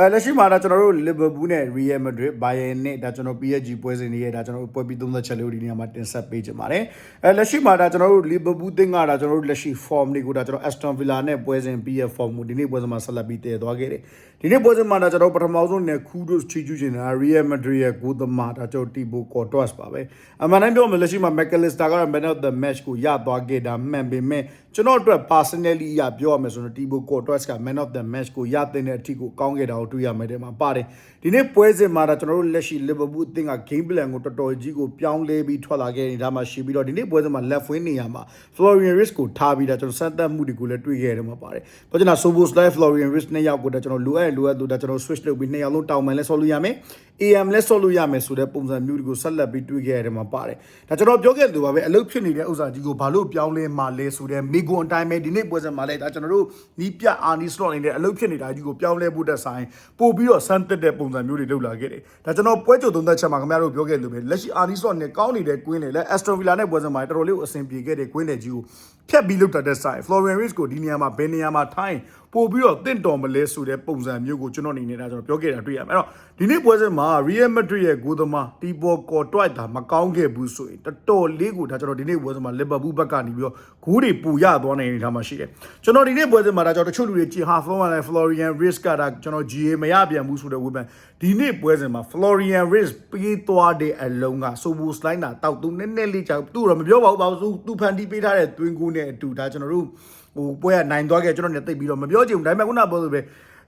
အဲလက်ရှိမှာဒါကျွန်တော်တို့ Liverpool နဲ့ Real Madrid Bayern နဲ့ဒါကျွန်တော် PSG ပွဲစဉ်တွေရဲ့ဒါကျွန်တော်တို့ပွဲပြီး30ချက်လေးကိုဒီနေရာမှာတင်ဆက်ပေးချင်ပါတယ်အဲလက်ရှိမှာဒါကျွန်တော်တို့ Liverpool တင်းကဒါကျွန်တော်တို့လက်ရှိ form တွေကိုဒါကျွန်တော် Aston Villa နဲ့ပွဲစဉ်ပြီးရ form ကိုဒီနေ့ပွဲစဉ်မှာဆက်လက်ပြီးတည်သွားခဲ့တယ်ဒီနေ့ပွဲစဉ်မှာဒါကျွန်တော်ပထမဆုံးနဲ့ Kudos ချီးကျူးချင်တာ Real Madrid ရဲ့ဂိုးသမားဒါကျွန်တော် Thibaut Courtois ပါပဲအမှန်တမ်းပြောမယ်လက်ရှိမှာ McAllister ကတော့ Man of the Match ကိုရသွားခဲ့တာမှန်ပေမဲ့ကျွန်တော်အတွက် personally အရပြောရမယ်ဆိုတော့ Thibaut Courtois က Man of the Match ကိုရတဲ့အထိကိုကောင်းခဲ့တာကိုတွေ့ရမယ်တဲ့မှာပါတယ်ဒီနေ့ပွဲစဉ်မှာဒါကျွန်တော်တို့လက်ရှိ Liverpool အသင်းက game plan ကိုတော်တော်ကြီးကိုပြောင်းလဲပြီးထွက်လာခဲ့နေတာမှရှိပြီးတော့ဒီနေ့ပွဲစဉ်မှာ left wing နေရာမှာ Florian Wirtz ကိုထားပြီးတော့ကျွန်တော်စမ်းသပ်မှုတွေကိုလည်းတွေ့ခဲ့ရတယ်မှာပါတယ်။ဘာကြောင့်လဲ Soboslai Florian Wirtz နှစ်ယောက်ကိုဒါကျွန်တော်လိုအပ်လိုအပ်လို့ဒါကျွန်တော် switch လုပ်ပြီးနှစ်ယောက်လုံးတောင်းမှန်လဲဆော်လို့ရမယ်။ AM လဲဆော်လို့ရမယ်ဆိုတဲ့ပုံစံမျိုးတွေကိုဆက်လက်ပြီးတွေ့ခဲ့ရတယ်မှာပါတယ်။ဒါကျွန်တော်ပြောခဲ့တယ်ပါပဲအလုပ်ဖြစ်နေတဲ့ဥစ္စာကြီးကိုဘာလို့ပြောင်းလဲမှလဲဆိုတဲ့မိကွန်အတိုင်းပဲဒီနေ့ပွဲစဉ်မှာလဲဒါကျွန်တော်တို့နီးပြအာနီစလော့နေတဲ့အလုပ်ဖြစ်နေတာကြီးကိုပြောင်းလဲဖို့တက်ဆိုင်ပို့ပြီးတော့စမ်းသစ်တဲ့ပုံစံမျိုးတွေလုပ်လာခဲ့တယ်။ဒါကျွန်တော်ပွဲကြိုသုံးသက်ချက်မှာခင်ဗျားတို့ပြောခဲ့လို့ပဲလက်ရှိအာနီစလော့နဲ့ကောင်းနေတဲ့ကွင်းတွေလဲ Aston Villa နဲ့ပွဲစဉ်မှာတော်တော်လေးကိုအဆင်ပြေခဲ့တဲ့ကွင်းတွေကြီးကိုဖြတ်ပြီးလုပ်တတ်တဲ့ဆိုင် Florian Wirtz ကိုဒီနေရာမှာဘယ်နေရာမှာထိုင်း ပို့ပြီးတော့တင့်တော်မလဲဆိုတဲ့ပုံစံမျိုးကိုကျွန်တော်အနေနဲ့ဒါကျွန်တော်ပြောခဲ့တာတွေ့ရမယ်အဲ့တော့ဒီနေ့ပွဲစဉ်မှာ Real Madrid ရဲ့ဂိုးသမားတီဘောကော်တွိုက်တာမကောင်းခဲ့ဘူးဆိုရင်တော်တော်လေးကိုဒါကျွန်တော်ဒီနေ့ပွဲစဉ်မှာ Liverpool ဘက်ကနေပြီးတော့ဂိုးတွေပူရသွားနိုင်နေတာမှရှိတယ်ကျွန်တော်ဒီနေ့ပွဲစဉ်မှာဒါကျွန်တော်တချို့လူတွေကြည်ဟာ Florian Florian Wirtz ကဒါကျွန်တော် GA မရပြန်ဘူးဆိုတဲ့ဝေဖန်ဒီနေ့ပွဲစဉ်မှာ Florian Wirtz ပြေးသွားတဲ့အလုံးက Sobo Slide တာတောက်သူနည်းနည်းလေးကြောက်သူ့တော့မပြောပါဘူးပါဘူးသူဖန်တီးပေးထားတဲ့တွင်းကူးနဲ့အတူဒါကျွန်တော်တို့ ဟိုပွဲကနိုင်သွားခဲ့ကျွန်တော်နဲ့တိတ်ပြီးတော့မပြောချင်ဘူးဒါပေမဲ့ခုနကပြောလို့ပဲ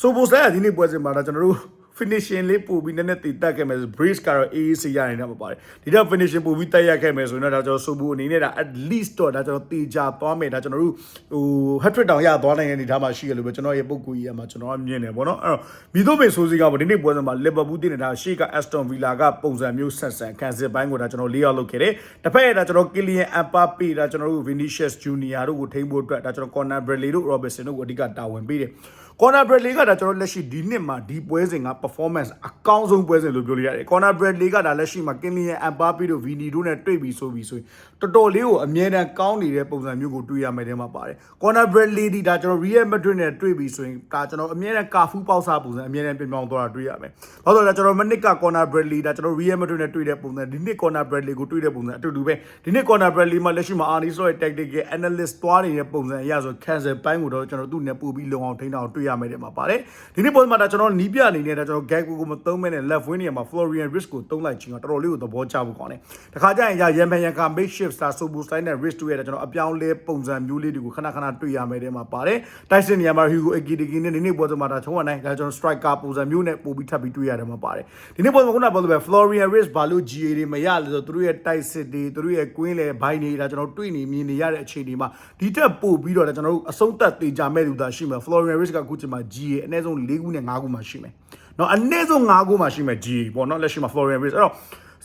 Sobo Slide ကဒီနေ့ပွဲစဉ်မှာဒါကျွန်တော်တို့ finishing လေးပို့ပြီးနည်းနည်းတည်တက်ခဲ့မယ်ဆို brace ကတော့ AAC ရနေတာမပါတယ်ဒီတော့ finishing ပို့ပြီးတက်ရခဲ့မယ်ဆိုရင်တော့ဒါကျွန်တော်ဆိုဘူးအနေနဲ့ဒါ at least တော့ဒါကျွန်တော်တေချာသွားမယ်ဒါကျွန်တော်တို့ဟို hat trick တောင်ရသွားနိုင်တဲ့အနေထားမှာရှိရလို့ပဲကျွန်တော်ရဲ့ပုံကူကြီးရမှာကျွန်တော်မြင်တယ်ပေါ့နော်အဲ့တော့မိတို့ပေဆိုစီကပေါ့ဒီနေ့ပွဲစဉ်မှာ Liverpool တင်နေတာရှေ့က Aston Villa ကပုံစံမျိုးဆက်ဆန်ခံစစ်ပိုင်းကိုဒါကျွန်တော်လေးရောက်လုပ်ခဲ့တယ်တစ်ဖက်ရဲ့ဒါကျွန်တော် Kylian Mbappe ဒါကျွန်တော်တို့ Vinicius Junior တို့ကိုထိန်းဖို့အတွက်ဒါကျွန်တော် Conor Bradley တို့ Robertson တို့ကိုအဓိကတာဝန်ပေးတယ် Conor Bradley ကဒါကျွန်တော်လက်ရှိဒီနှစ်မှာဒီပွဲစဉ်က performance အကောင်းဆုံးပွဲစဉ်လို့ပြောလို့ရတယ် Conor Bradley ကဒါလက်ရှိမှာ Kylian Mbappe တို့ Vini တို့နဲ့တွေ့ပြီးဆိုပြီးဆိုရင်တော်တော်လေးကိုအမြဲတမ်းကောင်းနေတဲ့ပုံစံမျိုးကိုတွေ့ရမယ်တဲ့မှာပါတယ် Conor Bradley ဒီဒါကျွန်တော် Real Madrid နဲ့တွေ့ပြီးဆိုရင်ဒါကျွန်တော်အမြဲတမ်းကာဖူးပေါက်စားပုံစံအမြဲတမ်းပြင်ပြောင်းသွားတာတွေ့ရမယ်။ဘာလို့လဲကျွန်တော်မနစ်က Conor Bradley ဒါကျွန်တော် Real Madrid နဲ့တွေ့တဲ့ပုံစံဒီနှစ် Conor Bradley ကိုတွေ့တဲ့ပုံစံအတူတူပဲဒီနှစ် Conor Bradley မှာလက်ရှိမှာ Arnie Slot ရဲ့ tactical analyst သွားနေတဲ့ပုံစံအရဆို cancel ပိုင်းကိုတော့ကျွန်တော်သူ့နဲ့ပို့ပြီးလုံအောင်ထိန်းအောင်တွေ့ရမယ်တဲ့မှာပါတယ်။ဒီနေ့ပုံစံမှာဒါကျွန်တော်နီးပြအနေနဲ့ဒါကျွန်တော် gag ကိုမသုံးမဲနဲ့ left wing နေရာမှာ Florian Wirtz ကိုသုံးလိုက်ခြင်းကတော်တော်လေးကိုသဘောကျဖို့ကောင်းတယ်။တခါကျရင်ရရန်ပန်ရန်က make shift star Sobo style နဲ့ Wirtz တို့ရဲ့ကျွန်တော်အပြောင်းလဲပုံစံမျိုးလေးတွေကိုခဏခဏတွေ့ရမယ်တဲ့မှာပါတယ်။ Tyson နေရာမှာ Hugo Ekitike နဲ့ဒီနေ့ပုံစံမှာဒါချုံးဝနိုင်ဒါကျွန်တော် striker ပုံစံမျိုးနဲ့ပို့ပြီးထပ်ပြီးတွေ့ရတယ်မှာပါတယ်။ဒီနေ့ပုံစံကခုနကပြောလို့ပဲ Florian Wirtz ဘာလို့ GA တွေမရလဲဆိုတော့သူတို့ရဲ့ tight sit တွေသူတို့ရဲ့ queen လေဘိုင်းတွေဒါကျွန်တော်တွေ့နေမြင်နေရတဲ့အခြေအနေမှာဒီတက်ပို့ပြီးတော့ဒါကျွန်တော်တို့အဆုံးသက်တေချာမဲ့လူသားရှိမှာ Florian Wirtz ကအခုချိန်မှာ GA အနည်းဆုံး၄ခုနဲ့၅ခုမှရှိမယ်။နော်အနည်းဆုံး၅ခုမှရှိမယ် GA ပေါ့နော်လက်ရှိမှာ Florian Wirtz အဲ့တော့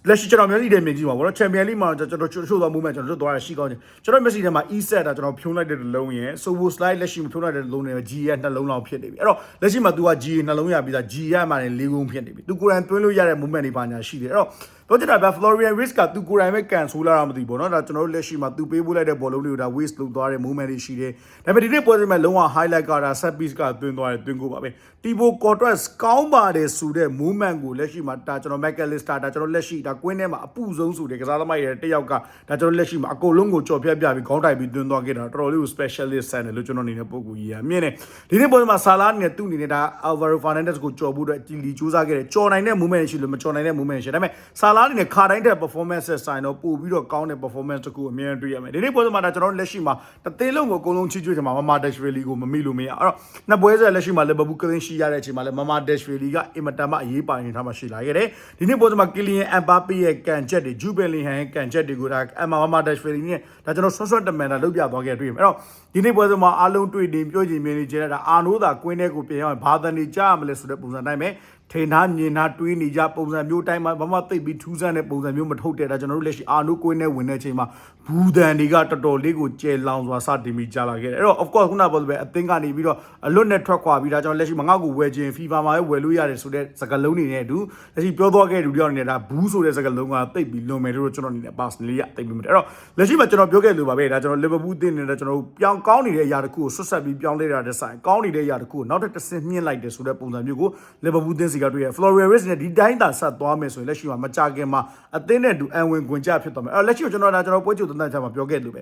လက်ရှိကျွန်တော်မျက်စိထဲမြင်ကြည့်ပါဘောနော်ချန်ပီယံလိမှာကျွန်တော်ချို့ချို့သော movement ကျွန်တော်တို့သွားရရှိကောင်းတယ်ကျွန်တော်မျက်စိထဲမှာ e set တာကျွန်တော်ဖြုံးလိုက်တဲ့လုံးရယ် sobo slide လက်ရှိမှာဖြုံးလိုက်တဲ့လုံးနဲ့ g ရဲ့နှလုံးလောက်ဖြစ်နေပြီအဲ့တော့လက်ရှိမှာ तू က g နှလုံးရပြီးသား g ရမှလည်း၄ခုဖြစ်နေပြီ तू ကိုယ်တိုင်တွင်းလို့ရတဲ့ movement တွေပါညာရှိတယ်အဲ့တော့ တော့ကျွန်တော်ဗျ Florian Wirtz ကသူကိုယ်တိုင်ပဲကန်ဆိုးလာတာမသိဘူးပေါ့နော်ဒါကျွန်တော်တို့လက်ရှိမှာသူပေးပို့လိုက်တဲ့ဘောလုံးတွေကိုဒါ waste လုပ်သွားတဲ့ movement တွေရှိတယ်ဒါပေမဲ့ဒီနေ့ပွဲစဉ်မှာလုံးဝ highlight ကဒါ set piece ကတွင်းသွားတယ်တွင်းကိုပါပဲ Tibo Courtois ကောင်းပါတယ်ဆိုတဲ့ movement ကိုလက်ရှိမှာဒါကျွန်တော် McAllister ဒါကျွန်တော်လက်ရှိဒါကွင်းထဲမှာအပူဆုံးဆိုတဲ့ကစားသမားရဲ့တယောက်ကဒါကျွန်တော်လက်ရှိမှာအကုန်လုံးကိုကြော်ပြပြပြီးခေါင်းတိုက်ပြီးတွင်းသွားခဲ့တာတော်တော်လေးကို specialist ဆန်တယ်လို့ကျွန်တော်အနေနဲ့ပုံကူကြီးရမြင်တယ်ဒီနေ့ပွဲမှာဆာလာနဲ့သူ့အနေနဲ့ဒါ Alvaro Fernandez ကိုကြော်ဖို့အတွက်ကြီးလီစူးစမ်းခဲ့တယ်ကြော်နိုင်တဲ့ movement ရှိလို့မကြော်နိုင်တဲ့ movement ရှိတယ်ဒါပေမဲ့ဆာလာအနေနဲ့ခါတိုင်းတဲ့ performance ဆက်ဆိုင်တော့ပို့ပြီးတော့ကောင်းတဲ့ performance တခုအမြင်တွေ့ရမယ်ဒီနေ့ပွဲမှာဒါကျွန်တော်လက်ရှိမှာတသေးလုံးကိုအကုန်လုံးချီးကျူးချင်မှာမမာဒက်ရှ်ဗီလီကိုမမိလို့မရအဲ့တော့နှစ်ပွဲဆက်လက်ရှိမှာလီဗာပူးကလင်းရှိရတဲ့အချိန်မှာလည်းမမာဒက်ရှ်ဗီလီကအင်မတန်မှအရေးပါနေထားမှရှိလာခဲ့တယ်ဒီနေ့ပွဲမှာကီလီယန်အမ်ဘာပီရဲ့ကန်ချက်တွေဂျူဘယ်လင်ဟန်ရဲ့ကန်ချက်တွေကိုဒါအမ်မမာဒက်ရှ်ဗီလီနဲ့ဒါကျွန်တော်ဆွတ်ဆွတ်တမန်တာလုပ်ပြသွားခဲ့တွေ့ရမယ်အဲ့တော့ဒီနေ့ပွဲမှာအားလုံးတွေ့တင်ပြောချင်မြင်နေကြတာအာနိုးသာကွင်းထဲကိုပြင်ရအောင်ဘာသာနေကြရမလဲဆိုတဲ့ပုံစံတိုင်းပဲ ထိန်သားမြင်သားတွေးနေကြပုံစံမျိုးတိုင်းမှာဘာမှသိပ်ပြီးထူးဆန်းတဲ့ပုံစံမျိုးမထုတ်တဲ့ဒါကျွန်တော်တို့လက်ရှိအာနုကွင်းနဲ့ဝင်တဲ့အချိန်မှာဘူးတန်တွေကတော်တော်လေးကိုကျဲလောင်စွာစတင်ပြီးကြာလာခဲ့တယ်အဲ့တော့ of course ခုနကပြောသလိုပဲအသင်းကနေပြီးတော့အလွတ်နဲ့ထွက်ခွာပြီးဒါကျွန်တော်လက်ရှိမှာငါ့ကိုဝယ်ခြင်း FIFA မှာပဲဝယ်လို့ရတယ်ဆိုတဲ့စကားလုံးတွေနဲ့အတူလက်ရှိပြောသွားခဲ့တဲ့လူတယောက်အနေနဲ့ဒါဘူးဆိုတဲ့စကားလုံးကတိတ်ပြီးလွန်မယ်လို့ကျွန်တော်အနေနဲ့ personally ကတိတ်ပြီးမတယ်အဲ့တော့လက်ရှိမှာကျွန်တော်ပြောခဲ့လို့ပါပဲဒါကျွန်တော် Liverpool အသင်းနဲ့ကျွန်တော်တို့ပြောင်းကောင်းနေတဲ့အရာတစ်ခုကိုဆွတ်ဆက်ပြီးပြောင်းလဲတာတဲ့ဆိုင်ကောင်းနေတဲ့အရာတစ်ခုကိုနောက်ထပ်တစ်ဆင့်မြင့်လိုက်တယ်ဆိုတဲ့ပုံစံမျိုးကို Liverpool အသင်းစီကတွေ့ရ Florian နဲ့ဒီတိုင်းသာဆက်သွားမယ်ဆိုရင်လက်ရှိမှာမကြခင်မှာအသင်းနဲ့အတူအံဝင်ခွင်ကြဖြစ်သွားမယ်အဲ့တော့လက်ရှိကိုကျွန်တော်ဒါကျွန်တော်ပွဲချုပ်တန်းတန်းချမှာပြောခဲ့လို့ပဲ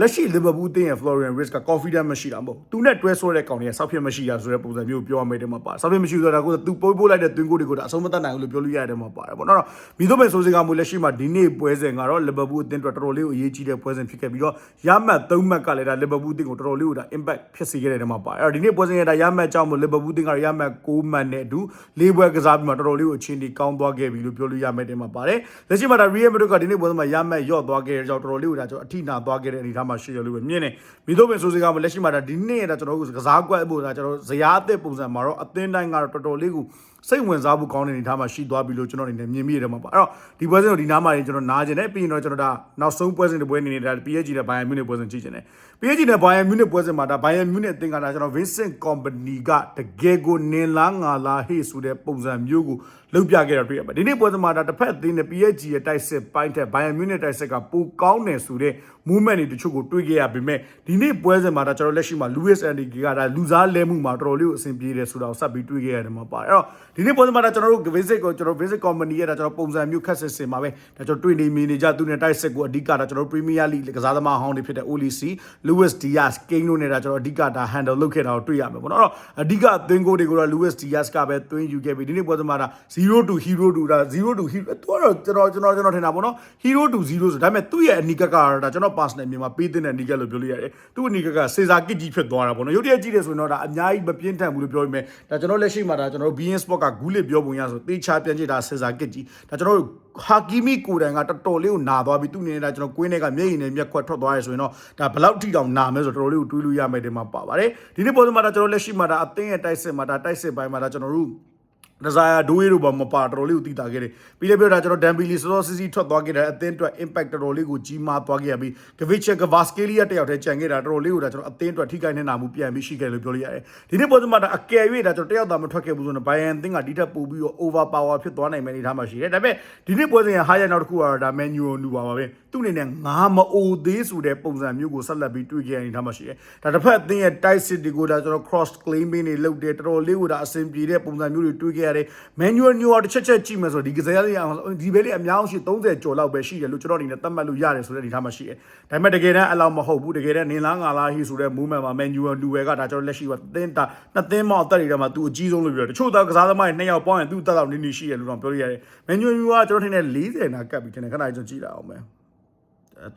လက်ရှိ Liverpool အသင်းရဲ့ Florian Wirtz က confidence မရှိတာမဟုတ်သူနဲ့တွဲဆိုတဲ့ကောင်တွေကစောက်ဖြစ်မရှိတာဆိုတဲ့ပုံစံမျိုးကိုပြောရမယ်တဲ့မှာပါစောက်ဖြစ်မရှိဆိုတာကိုသူပိုးပိုးလိုက်တဲ့တွင်းကိုတွေကိုဒါအဆုံးမတတ်နိုင်ဘူးလို့ပြောလို့ရတယ်မှာပါတယ်ပေါ့နော်တော့မိတို့ပဲဆိုစကားမျိုးလက်ရှိမှာဒီနေ့ပွဲစဉ်ကတော့ Liverpool အသင်းအတွက်တော်တော်လေးကိုအရေးကြီးတဲ့ပွဲစဉ်ဖြစ်ခဲ့ပြီးတော့ရမှတ်၃မှတ်ကလည်းဒါ Liverpool အသင်းကိုတော်တော်လေးကိုဒါ impact ဖြစ်စေခဲ့တဲ့မှာပါတယ်အဲ့တော့ဒီနေ့ပွဲစဉ်ရဲ့ဒါရမှတ်ကြောင့်မို့ Liverpool အသင်းကရမှတ်၉မှတ်နဲ့အတူ၄ပွဲကစားပြီးမှတော်တော်လေးကိုအခြေအနေကောင်းသွားခဲ့ပြီလို့ပြောလို့ရမယ်တဲ့မှာပါတယ်လက်ရှိမှာဒါ Real Madrid ကဒီနေ့ပွဲစဉ်မှာရမှတ်ရော့သွားခဲ့တဲ့ကြောင့်တော်တော်လေးကိုဒါကျွန်တော်အထိနာသွားခဲ့တဲ့အနေအထားမှာရှိရလို့ပဲမြင်နေမိတို့ပဲဆိုစကားမျိုးလက်ရှိမှာဒါဒီနေ့ရဲ့ဒါကျွန်တော်တို့ကစားကွက်ဖို့ဒါကျွန်တော်ဇရာအသစ်ပုံစံမှာတော့အသင်းတိုင်းကတော့တော်တော်လေးကိုစိတ်ဝင်စားဖို့ကောင်းတဲ့အနေအထားမှာရှိသွားပြီလို့ကျွန်တော်အနေနဲ့မြင်မိရတယ်မှာပါအဲ့တော့ဒီပွဲစဉ်ကိုဒီနားမှာနေကျွန်တော်နားကျင်တယ်ပြီးရင်တော့ကျွန်တော်ဒါနောက်ဆုံးပွဲစဉ်တစ်ပွဲအနေနဲ့ဒါ PSG နဲ့ Bayern Munich ပွဲစဉ်ကြည့်ကျင်တယ် PSG နဲ့ Bayern Munich ပွဲစဉ်မှာဒါ Bayern Munich အသင်းကဒါကျွန်တော် Vincent Company ကတကယ်ကိုနင်လားငါလားဟေ့ဆိုတဲ့ပုံစံမျိုးကို လုပ်ပြခဲ့တာတွေ့ရပါတယ်ဒီနေ့ပွဲစဉ်မှာဒါတစ်ဖက်အသင်းနဲ့ PSG ရဲ့တိုက်စစ်ပိုင်းထက် Bayern Munich တိုက်စစ်ကပိုကောင်းတယ်ဆိုတဲ့ movement တွေတချို့ကိုတွေ့ခဲ့ရပေမဲ့ဒီနေ့ပွဲစဉ်မှာဒါကျွန်တော်လက်ရှိမှာ Luis Enrique ကဒါလူစားလဲမှုမှာတော်တော်လေးကိုအဆင်ပြေတယ်ဆိုတာကိုစပ်ပြီးတွေ့ခဲ့ရတယ်မှာပါတယ်အဲ့တော့ဒီနေ့ပွဲစဉ်မှာဒါကျွန်တော်တို့ visit ကိုကျွန်တော် visit company ရဲ့ဒါကျွန်တော်ပုံစံမျိုးခက်စစ်စင်မှာပဲဒါကျွန်တော်တွေ့နေမိနေကြသူနဲ့တိုက်စစ်ကိုအဓိကဒါကျွန်တော် Premier League ကစားသမားဟောင်းတွေဖြစ်တဲ့ Olisi Luis Diaz Kane တို့နဲ့ဒါကျွန်တော်အဓိကဒါ handle လုပ်ခဲ့တာကိုတွေ့ရမှာပေါ့နော်အဲ့တော့အဓိကအသင်းကိုတွေကိုတော့ Luis Diaz ကပဲသွင်းယူခဲ့ပြီဒီနေ့ပွဲစဉ်မှာဒါ0 to hero to ဒါ0 to hero သူကတော့ကျွန်တော်ကျွန်တော်ကျွန်တော်ထင်တာပေါ့နော် hero to 0ဆိုဒါပေမဲ့သူ့ရဲ့အနီကကတော့ဒါကျွန်တော် personal မြန်မာပေးတဲ့အနီကလို့ပြောလို့ရတယ်သူ့အနီကကစေစာကစ်ကြီးဖြစ်သွားတာပေါ့နော်ရုပ်တရက်ကြည့်တယ်ဆိုရင်တော့ဒါအများကြီးမပြင်းထန်ဘူးလို့ပြောပြီးမယ်ဒါကျွန်တော်လက်ရှိမှာဒါကျွန်တော် BN Sport ကဂူးလစ်ပြောပုံရဆိုတေချာပြန်ကြည့်ဒါစေစာကစ်ကြီးဒါကျွန်တော်ဟာကီမီကိုတိုင်ကတော်တော်လေးကိုနာသွားပြီသူ့အနေနဲ့ဒါကျွန်တော်ကွင်းထဲကမျက်ရည်နဲ့မျက်ခွက်ထွက်သွားရဆိုရင်တော့ဒါဘလောက်ထိတောင်နာမဲဆိုတော့တော်တော်လေးကိုတွေးလို့ရမယ်တဲ့မှာပါပါတယ်ဒီနေ့ပုံစံမှာဒါကျွန်တော်လက်ရှိမှာဒါအသင်းရဲ့တိုက်စစ်မှာဒါတိုက်စစ်ပိုင်းမှာဒါကျွန်တော်တို့ ဒဇာယာဒိုးရီတို့ဘာမပါတော်တော်လေးကိုတည်တာခဲ့တယ်ပြီးလည်းပြောတာကျွန်တော်ဒမ်ဘီလီစောစောစီစီထွက်သွားခဲ့တယ်အသင်းအတွက် impact တော်တော်လေးကိုကြီးမားသွားခဲ့ရပြီးဂဗစ်ချက်ကဗာစကီလီယာတယောက်တည်းကြံခဲ့တာတော်တော်လေးကိုဒါကျွန်တော်အသင်းအတွက်ထိခိုက်နေတာမှုပြန်ပြီးရှိခဲ့လို့ပြောလို့ရတယ်ဒီနေ့ပုံစံမှာဒါအကယ်၍ဒါကျွန်တော်တယောက်သာမထွက်ခဲ့ဘူးဆိုတော့ဘိုင်ယန်အသင်းကဒီထက်ပိုပြီးတော့ over power ဖြစ်သွားနိုင်မယ့်အနေအထားမှာရှိတယ်ဒါပေမဲ့ဒီနေ့ပွဲစဉ်ရဲ့ highlight နောက်တစ်ခုကတော့ဒါ menu နူပါပါပဲသူ့အနေနဲ့ငါမအိုသေးဆိုတဲ့ပုံစံမျိုးကိုဆက်လက်ပြီးတွေ့ခဲ့ရအနေအထားမှာရှိတယ်ဒါတစ်ဖက်အသင်းရဲ့ tight city ကိုဒါကျွန်တော် cross claiming တွေလုပ်တယ်တော်တော်လေးကိုဒါအဆင်ပြေတဲ့ပုံစံမျိုးတွေတွေ့ခဲ့ရတယ် menu ညိုတစ်ချက်ချက်ကြည့်မယ်ဆိုတော့ဒီကစားရတဲ့ဒီဘဲလေးအများရှိ30ကျော်လောက်ပဲရှိတယ်လို့ကျွန်တော်အနေနဲ့သတ်မှတ်လို့ရတယ်ဆိုတဲ့အနေအထားမှာရှိတယ်ဒါပေမဲ့တကယ်တမ်းအလောက်မဟုတ်ဘူးတကယ်တမ်းနင်လားငါလားဟီဆိုတဲ့ movement မှာ menu လူဝဲကဒါကျွန်တော်လက်ရှိကသင်းတာနှစ်သင်းမောက်တက်နေတဲ့မှာသူအကြီးဆုံးလို့ပြောတယ်တချို့သောကစားသမားတွေနှစ်ယောက်ပေါင်းရင်သူ့တက်တော့နင်းနေရှိတယ်လို့တော့ပြောလို့ရတယ် menu ကကျွန်တော်ထင်တယ်40နာကပ်ပြီးထင်တယ်ခဏကျွန်တော်ကြည့်လာအောင်မယ်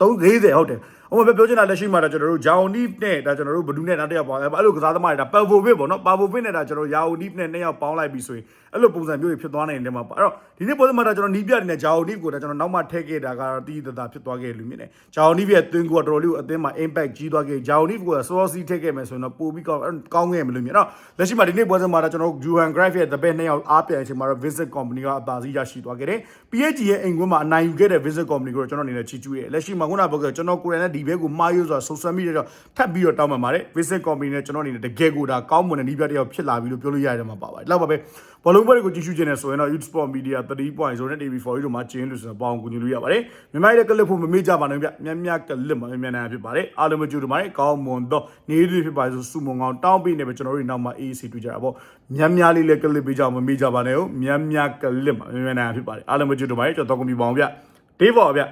340ဟုတ်တယ်ဟိုမှာပြောချင်တာလက်ရှိမှာဒါကျွန်တော်တို့ဂျာအိုနီနဲ့ဒါကျွန်တော်တို့ဘဒူနဲ့နောက်တစ်ယောက်ပေါင်းအဲ့လိုကစားသမားတွေဒါပါဗိုဗစ်ပေါ့နော်ပါဗိုဗစ်နဲ့ဒါကျွန်တော်ယာအိုနီနဲ့နှစ်ယောက်ပေါင်းလိုက်ပြီဆိုရင်အဲ့လိုပုံစံမျိုးတွေဖြစ်သွားနိုင်တယ်မှာပါအဲ့တော့ဒီနေ့ပုံစံမှာဒါကျွန်တော်နီးပြတဲ့ဂျာအိုနီကိုဒါကျွန်တော်နောက်မှထည့်ခဲ့တာကတော့တီးတတာဖြစ်သွားခဲ့လူမြင်တယ်ဂျာအိုနီရဲ့တွင်းကိုတော်တော်လေးကိုအသင်းမှာ impact ကြီးသွားခဲ့ဂျာအိုနီကစောစီထည့်ခဲ့မယ်ဆိုရင်တော့ပိုပြီးကောင်းကောင်းခဲ့မလို့မြင်တော့လက်ရှိမှာဒီနေ့ပွဲစဉ်မှာဒါကျွန်တော်ဂျူဟန်ဂရက်ရဲ့ the best နှစ်ယောက်အားပြန်အချိန်မှာတော့ visit company ကအသာစီးရရှိသွားခဲ့တယ် PSG ရဲ့အိမ်ကွင်းမှာအနိုင်ယူခဲ့တဲ့ visit company ကိုကျွန်တော်အနေနဲ့ချီးကျူးရဲလက်ရှိမှာခုနကပြောခဲ့ကျွန်တော်ကိုယ်တိုင်နဲ့ဒီဘဲကိုမှားရိုးဆိုတာဆုံဆွဲမိတဲ့တော့ထပ်ပြီးတော့တောင်းပန်ပါတယ် visit company နဲ့ကျွန်တော်အနေနဲ့တကယ်ကိုဒါကောင်းမွန်တဲ့နီးပြတယောက်ဖြစ်လာပြီလို့ပြောလို့ရတယ်မှာပါပါတယ်လောက်ပါပဲဘောလုံးပွဲတွေကိုကြည့်ရှုခြင်းနဲ့ဆိုရင်တော့ Youth Sport Media 3.0နဲ့ TV4 တို့မှာကျင်းလို့ဆိုတော့ပေါအောင်ကူညီလို့ရပါတယ်မြန်မာရဲ့ကလစ်ဖို့မမေ့ကြပါနဲ့ဗျမြတ်မြတ်ကလစ်မှာမြန်မြန်ဖြစ်ပါတယ်အားလုံးမကြည့်တို့မှာကောင်းမွန်တော့နေရဖြစ်ပါဆိုစုမုံကောင်းတောင်းပေးနေပဲကျွန်တော်တို့နောက်မှာ AAC တွေ့ကြတာပေါ့မြတ်မြတ်လေးလည်းကလစ်ပေးကြအောင်မမေ့ကြပါနဲ့ဟုတ်မြတ်မြတ်ကလစ်မှာမြန်မြန်ဖြစ်ပါတယ်အားလုံးမကြည့်တို့မှာကျွန်တော်တော့ကွန်ပျူတာပါအောင်ဗျ ဒေးဘော်ဗျ